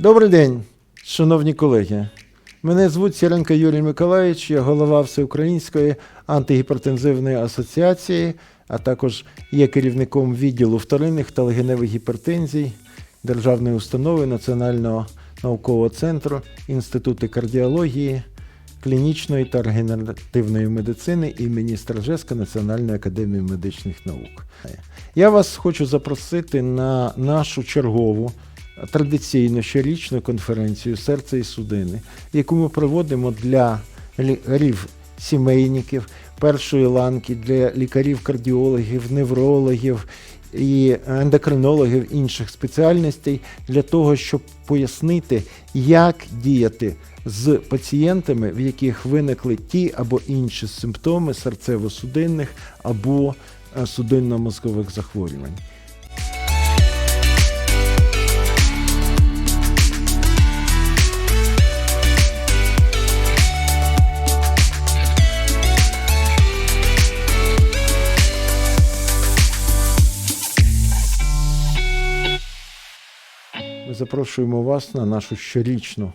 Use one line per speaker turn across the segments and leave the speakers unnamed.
Добрий день, шановні колеги. Мене звуть Сіренко Юрій Миколаївич, я голова Всеукраїнської антигіпертензивної асоціації, а також є керівником відділу вторинних та легеневих гіпертензій Державної установи Національного наукового центру Інституту кардіології, клінічної та регенеративної медицини імені Стражеска Національної академії медичних наук. Я вас хочу запросити на нашу чергову традиційну щорічну конференцію Серце і судини, яку ми проводимо для лікарів сімейників першої ланки, для лікарів-кардіологів, неврологів і ендокринологів інших спеціальностей для того, щоб пояснити, як діяти з пацієнтами, в яких виникли ті або інші симптоми серцево-судинних або е, судинно-мозкових захворювань. Ми запрошуємо вас на нашу щорічну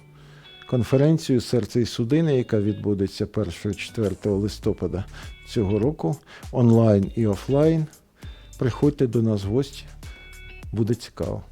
конференцію Серце і судини, яка відбудеться 1-4 листопада цього року, онлайн і офлайн. Приходьте до нас в гості, буде цікаво.